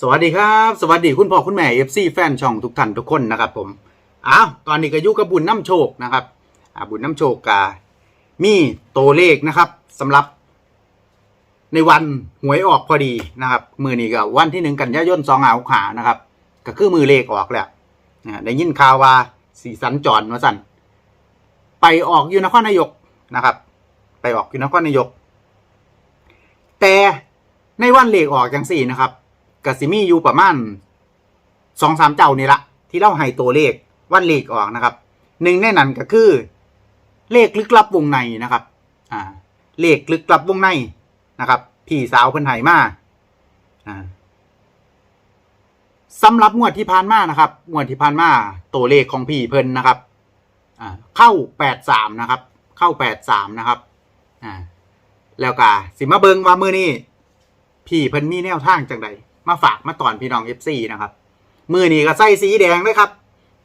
สวัสดีครับ สวัสดีคุณพ่อคุณแม่ FC แฟนช่องทุกท่านทุกคนนะครับผมอ้าวตอนนี้ก็อยู่กับบุญน้ำโชคนะครับอ่าบุญน้ำโชคกามีตัวเลขนะครับสำหรับ ในวันหวยออกพอดีนะครับมือนี้ก็วันที่หนึ่งกันยายนสองหาขานะครับ ก็คือมือเลขออกแล้วนะได้ยินข่าวว่าสีสันจรว่าสันไปออกอยู่นครนายกนะครับ ไปออกอยู่นครนายก แต่ในวันเลขออกจังสี่นะครับ กสิมีอยู่ประมาณสองสามเจ้านี่ละที่เล่าให้ตัวเลขวันเลขออกนะครับหนึ่งในนั้นก็คือ เลขลึกลับวงในนะครับ อ่า เลขลึกลับวงในนะครับพี่สาวเพิ่นให้มาอ่าสำหรับงวดที่ผ่านมานะครับงวดที่ผ่านมาตัวเลขของพี่เพิ่นนะครับ อ่า เข้าแปดสามนะครับ เข้าแปดสามนะครับ อ่า แล้วก็สิมาเบิงว่ามือนี้พี่เพิ่นมีแนวทางจังใด มาฝากมาตอนพี่น้องเอฟซีนะครับมือนี้ก็ใส่สีแดงเลยครับ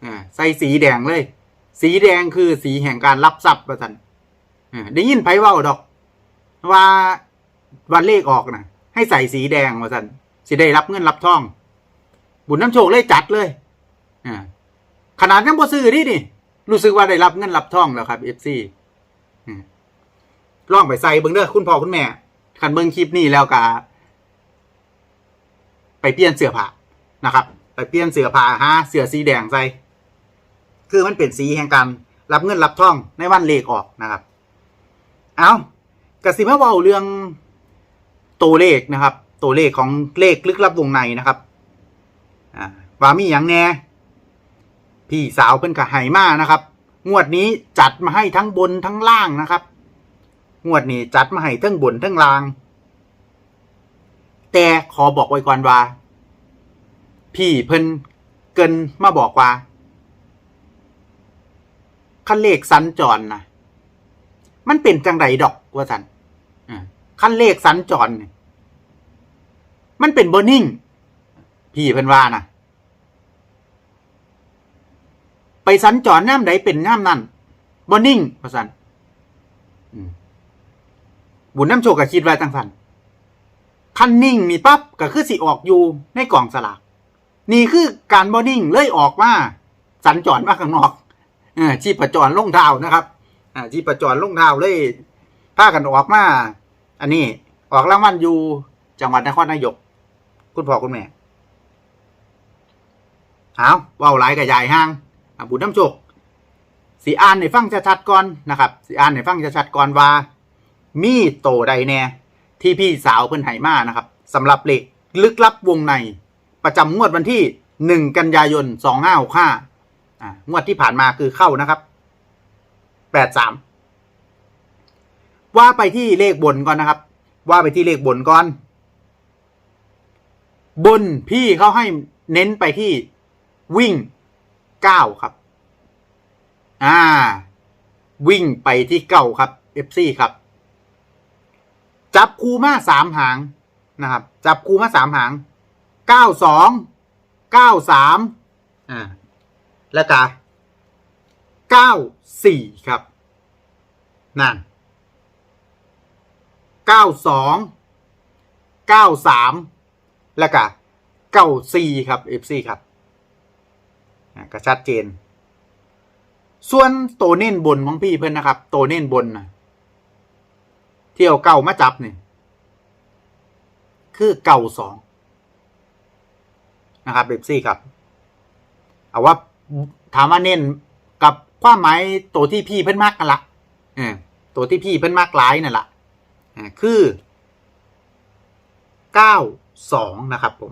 อ่าใส่สีแดงเลย สีแดงคือสีแห่งการรับทรัพย์ประสันอ่าได้ยินไผเว้าดอก ว่าวันเลขออกนะให้ใส่สีแดงว่าสันสิได้รับเงินรับทอง บุญน้ำโชคเลยจัดเลยอ่าขนาดยังบ่ซื้อนี่นี่รู้สึกว่าได้รับเงินรับทองแล้วครับเอฟซีลองไปใส่เบิ่งเด้อคุณพ่อคุณแม่คันเบิ่งคลิปนี้แล้วก็ ไปเปลี่ยนเสื้อผ้านะครับ ไปเปลี่ยนเสื้อผ้าหาเสื้อสีแดงใส่คือมันเป็นสีแห่งการรับเงินรับทองในวันเลขออกนะครับ เอากระสิมาเว้าเรื่องตัวเลขนะครับ ตัวเลขของเลขลึกลับวงในนะครับอ่าว่ามีอย่างแน่พี่สาวเพิ่นกะไหมานะครับ งวดนี้จัดมาให้ทั้งบนทั้งล่างนะครับ งวดนี้จัดมาให้ทั้งบนทั้งล่าง แต่ขอบอกไว้ก่อนว่า พี่เพิ่นเกินมาบอกว่าคันเลขสัญจรนะมันเป็นจังไดดอกว่าสันอ่าคันเลขสัญจรเนี่ยมันเป็นบอนิ่ง พี่เพิ่นว่านะไปสัญจรน้ำใดเป็นน้ำนั่นบอนิ่งประสันอืมบุญน้ำโชคก็คิดไว้ตั้งสัน คันนิ่งนี่ปั๊บก็คือสิออกอยู่ในกล่องสลากนี่คือการบอนิ่งเลยออกมาสัญจรมาข้างนอกอชีพจรลงเท้านะครับอ่าชีพจรลงเท้าเลยพากันออกมา อันนี้ออกรางวัลอยู่จังหวัดนครนายก คุณพ่อคุณแม่เอาเว้าหลายกับยายห้างอบุญน้ำโชคสีอ่านในฟังชัดๆก่อนนะครับสีอ่านในฟังชัดๆก่อนว่า มีโตใดแน่ ที่พี่สาวเพิ่นไหมานะครับสำหรับเลขลึกลับวงใน ประจำงวดวันที่หนึ่งกันยายนสองห้าห้าอ่างวดที่ผ่านมาคือเข้านะครับแปดสามว่าไปที่เลขบนก่อนนะครับ ว่าไปที่เลขบนก่อน บนพี่เขาให้เน้นไปที่วิ่งเก้าครับ อ่า วิ่งไปที่เก้าครับ FC ครับ จับคูมาสามหางนะครับ จับคูมาสามหางเก้าสองเก้าสามอ่าแล้วก็เก้าสี่ครับ นั่นเก้าสองเก้าสามแล้วก็เก้าสี่ครับ FC ครับก็ชัดเจน ส่วนโตเน้นบนของพี่เพื่อนนะครับ โตเน้นบนนะ ที่เอาเก่ามาจับเนี่ยคือเก่าสองนะครับเบบซี่ครับ เอาว่าถามว่าเน้นกับความหมายตัวที่พี่เพิ่นมากกันละเออตัวที่พี่เพิ่นมากหลายนั่นละอ่าคือเก้าสองนะครับผม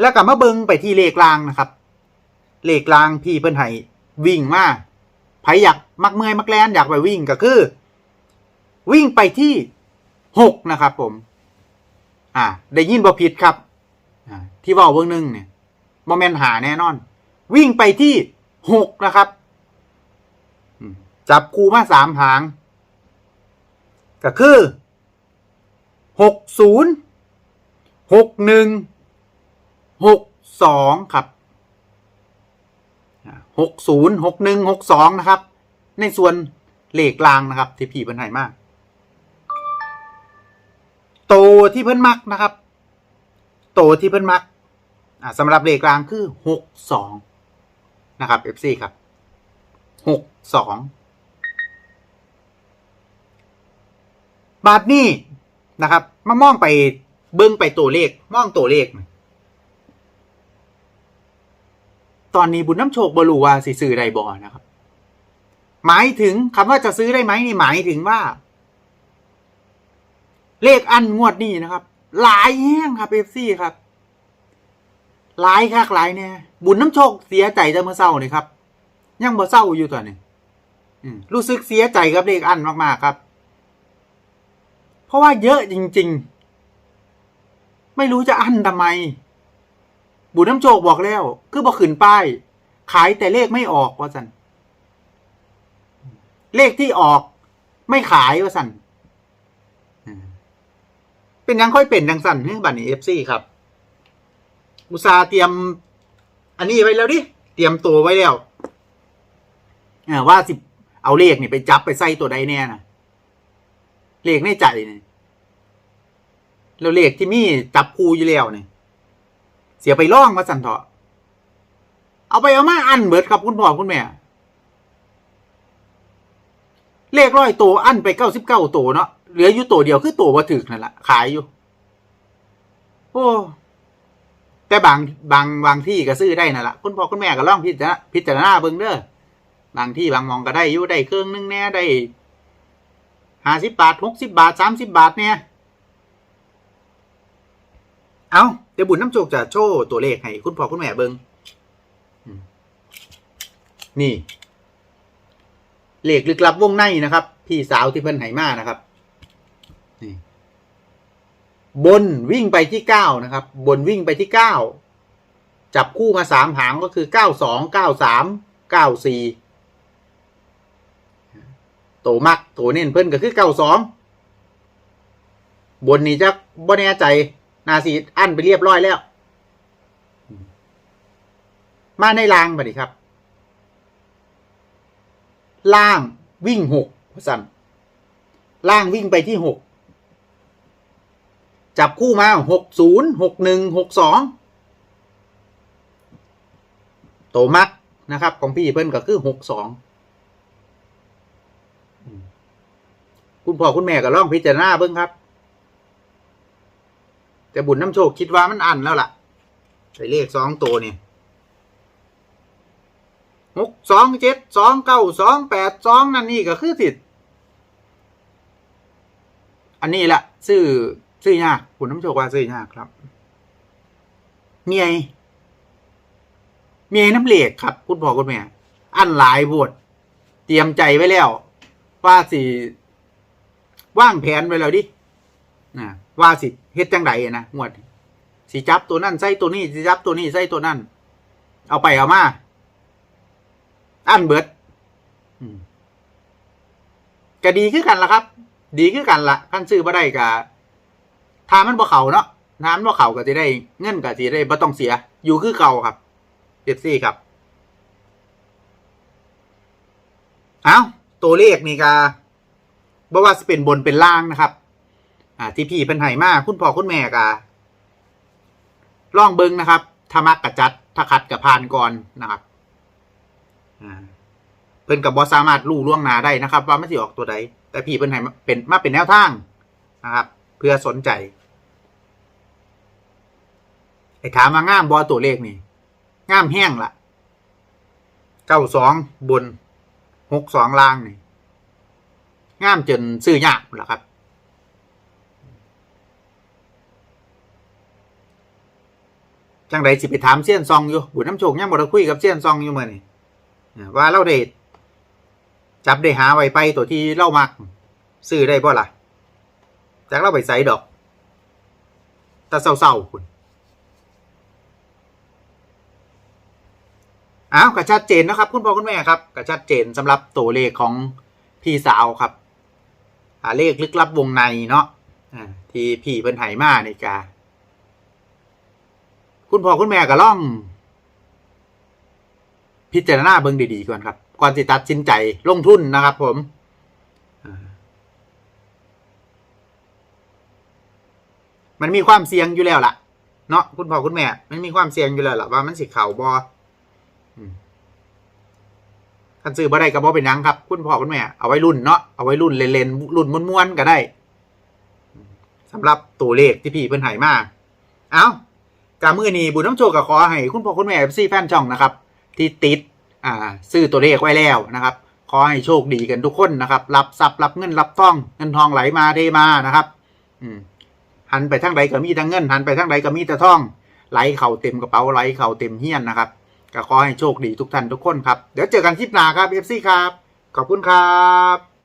แล้วก็มาเบิงไปที่เลขรางนะครับ เลขรางพี่เพิ่นให้วิ่งมาไผอยากมักเมื่อยมักแลนอยากไปวิ่งก็คือ วิ่งไปที่หกนะครับผม อ่า ได้ยินบ่ผิดครับ อ่า ที่ว่าเบื้องหนึ่งเนี่ยบ่แมนหาแน่นอน วิ่งไปที่หกนะครับจับคูมาสามหาง ก็คือหกศูนย์หกหนึ่งหกสองครับหกศูนย์หกหนึ่งหกสองนะครับ ในส่วนเลขกลางนะครับ ที่พี่เพิ่นให้มาก ที่เพิ่นมักนะครับ โตวที่เพิ่นมักสำหรับเลขกลางคือหกสองนะครับ FC ครับหกสองบาทนี้นะครับ มามองไปเบิ้งไปตัวเลขมองตัวเลข ตอนนี้บุญน้ำโชคบรูว่าสิซื้อได้บ่นะครับ หมายถึงคำว่าจะซื้อได้ไหมนี่หมายถึงว่า เลขอันงวดนี้นะครับ หลายแห้งครับเอฟซีครับ หลายคักหลายเนี่ยบุญน้ำโชคเสียใจแต่เมื่อเศร้านี่ครับ ยังบ่เศร้าอยู่ตอนนี้รู้สึกเสียใจกับเลขอันมากๆครับ เพราะว่าเยอะจริง ๆ ไม่รู้จะอันทำไม บุญน้ำโชคบอกแล้ว คือบอกขืนป้าย ขายแต่เลขไม่ออกว่าสันเลขที่ออก ไม่ขายว่าสัน เป็นยังค่อยเป็นดังสั่นเฮ้ยบัตรนี้เอฟซีครับอุตสาเตรียม อันนี้ไว้แล้วดิ เตรียมตัวไว้แล้วว่าสิเอาเลขนี่ไปจับไปใส่ตัวใดแน่นะเลขในใจนี่แล้วเลขที่มีจับคูอยู่แล้วเนี่ยเสียไปล่องมาสั่นเถอะเอาไปเอามาอันเบิดครับคุณพ่อคุณแม่ เลขร้อยตัวอันไปเก้าสิบเก้าตัวเนาะ เหลืออยู่ตัวเดียวคือตัววัถึกนั่นแหละขายอยู่ โอ้แต่บางบางบางที่ก็ซื้อได้นั่นแหละคุณพ่อคุณแม่ก็ลองพิจารณาพิจารณาเบิ่งเด้อบางที่บางมองก็ได้อยู่ได้เครื่องนึงแน่ได้ห้าสิบบาทหกสิบาทสามสิบาทเนี่ยเอาเดี๋ยวบุญน้ำโจกจะโชว์ตัวเลขให้คุณพ่อคุณแม่เบิงนี่ เลขลึกลับวงในนะครับ พี่สาวที่เพิ่นไหมานะครับ นี่บนวิ่งไปที่เก้านะครับ บนวิ่งไปที่เก้าจับคู่มาสามหางก็คือเก้าสองเก้าสามเก้าสี่โตมักโตเน้นเพิ่นก็คือเก้าสองบนนี้จะบ่แน่ใจนาสีอั้นไปเรียบร้อยแล้ว มาในรางบัดนี้ครับ ล่างวิ่งหกพสั่นล่างวิ่งไปที่หก จับคู่มาหกศูนย์หกหนึ่งหกสองโตมักนะครับ ของพี่เพิ่นก็คือหกสองคุณพ่อคุณแม่ก็ลองพิจารณาเบิ้งครับ แต่บุญน้ำโชคคิดว่ามันอันแล้วล่ะใส่เลขสองตัวนี่หกสองเจ็ดสองเก้าสองแปดสองนั่นนี่ก็คือติดอันนี้แหละซื้อ ซื้อยากบุญน้ำโชคว่าซื้อยากครับ เมียเมียน้ำเหล็กครับ คุณพ่อคุณแม่อันหลายบทเตรียมใจไว้แล้ว ว่าสิว่างแผนไว้แล้วดินะว่าสิเฮ็ดจังไดนะงวดสิจับตัวนั่นใส่ตัวนี้สิจับตัวนี้ใส่ตัวนั่นเอาไปเอามาอันเบิดก็ดีคือกันละครับ ดีคือกันละขั้นซื้อบ่ได้กะ ทามันบ่เขาเนาะทามันบ่เขาก็จะได้เงินก็สิได้บ่ต้องเสีย อยู่คือเก่าครับเอฟซีครับ เอาตัวเลขนี่กาบ่ว่าจะเป็นบนเป็นล่างนะครับ อ่า ที่พี่เพิ่นให้มากคุณพ่อคุณแม่กาล่องเบิงนะครับถ้ามักกะจัดถ้าคัดกะพานก่อนนะครับ อ่าเพิ่นกับบ่สามารถรู้ล่วงหน้าได้นะครับ ว่าไมันสิออกตัวใดแต่พี่เพิ่นให้มาเป็นมาเป็นแนวทางนะครับ เพื่อสนใจ ไอ้ถามมางามบอตัวเลขนี่งามแห้งละเก้าสองบนหกสองล่างนี่งามจนซื้อยากหละครับ จังไดสิไปถามเซียนซองอยู่บุญน้ำโชคยังบ่ได้คุยกับเซียนซองอยู่เมื้อนี่ว่าเราได้จับได้หาไว้ไปตัวที่เล่ามักซื้อได้บ่ล่ะจากเราไปใส่ดอก แต่เศร้าๆคุณ อ้าวก็ชัดเจนนะครับ คุณพ่อคุณแม่ครับก็ชัดเจนสำหรับตัวเลขของพี่สาวครับหาเลขลึกลับวงในเนาะอที่พี่เพิ่นไหมาในกาคุณพ่อคุณแม่ก็ล่อง พิจารณาเบิ่งดีๆก่อนครับ ก่อนสิตัดสินใจลงทุนนะครับ ผมมันมีความเสี่ยงอยู่แล้วล่ะ เนาะคุณพ่อคุณแม่ มันมีความเสี่ยงอยู่แล้วล่ะว่ามันสิเข่าบอ มคันซื้อบ่ได้ก็บ่เป็นยังครับ คุณพ่อคุณแม่ เอาไว้รุ่นเนาะเอาไว้รุ่นเล่นๆรุ่นม้วนๆก็ได้สำหรับตัวเลขที่พี่เพิ่นให้มาเอากามือนี้บุญน้ำโชคก็ขอให้คุณพ่อคุณแม่ซีแฟนช่องนะครับ ที่ติดอ่าซื้อตัวเลขไว้แล้วนะครับ ขอให้โชคดีกันทุกคนนะครับ รับทรัพย์รับเงินรับทองเงินทองไหลมาเทมานะครับ อืมหันไปทางใดก็มีแต่เงินหันไปทางใดก็มีแต่ทองไหลเข่าเต็มกระเป๋าไหลเข่าเต็มเฮี้ยนนะครับ ก็ขอให้โชคดีทุกท่านทุกคนครับ เดี๋ยวเจอกันคลิปหน้าครับ FC ครับ ขอบคุณครับ